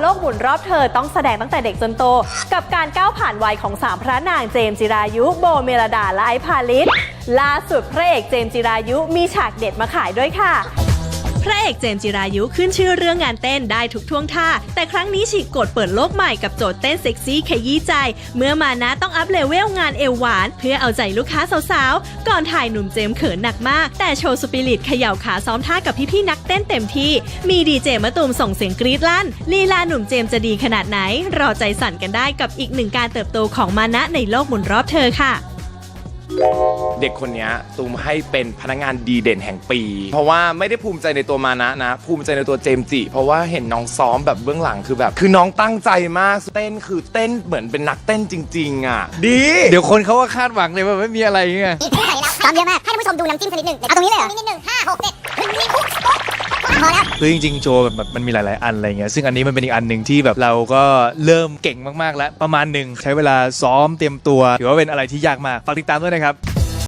โลกหมุนรอบเธอต้องแสดงตั้งแต่เด็กจนโต กับการก้าวผ่านวัยของสามพระนางเจมจิรายุ โบเมลดาและไอพาลิสล่าสุดพระเอกเจมจิรายุมีฉากเด็ดมาขายด้วยค่ะ พระเอกเจมจิรายุขึ้นชื่อเรื่องงานเต้นได้ทุกท่วงท่า แต่ครั้งนี้ฉีกกฎเปิดโลกใหม่กับโจทย์เต้นเซ็กซี่ขยี้ใจ เมื่อมานะต้องอัพเลเวลงานเอวหวาน เพื่อเอาใจลูกค้าสาวๆ ก่อนถ่ายหนุ่มเจมเขินหนักมาก แต่โชว์สปิริตเขย่าขาซ้อมท่ากับพี่ๆนักเต้นเต็มที่ มีดีเจมะตูมส่งเสียงกรี๊ดลั่นลีลาหนุ่มเจมจะดีขนาดไหนรอใจสั่นกันได้กับอีกหนึ่งการเติบโตของมานะในโลกหมุนรอบเธอค่ะ เด็กคนเนี้ยตูมให้เป็นพนักงานดีเด่นแห่งปี เพราะว่าไม่ได้ภูมิใจในตัวมานะนะ ภูมิใจในตัวเจมส์จิ เพราะว่าเห็นน้องซ้อมแบบเบื้องหลังคือแบบ คือน้องตั้งใจมากเต้นคือเต้นเหมือนเป็นนักเต้นจริง ๆ อะ ดี เดี๋ยวคนเขาก็คาดหวังเลยว่าไม่มีอะไรเงี้ยนี่ใส่แล้วซ้อมเยอะมาก ให้ท่านผู้ชมดูน้ำจิ้มสักนิดหนึ่งเอาตรงนี้เลยเหรอนิดหนึ่งห้าหกเจ็ดนี่คุก พอแล้วคือจริงๆ โชว์แบบแบบมันมีหลายๆ อันอะไรเงี้ยซึ่งอันนี้มันเป็นอีกอันหนึ่งที่แบบเราก็เริ่มเก่งมากๆแล้วประมาณหนึ่งใช้เวลาซ้อมเตรียมตัวถือว่าเป็นอะไรที่ยากมากฝากติดตามด้วยนะครับ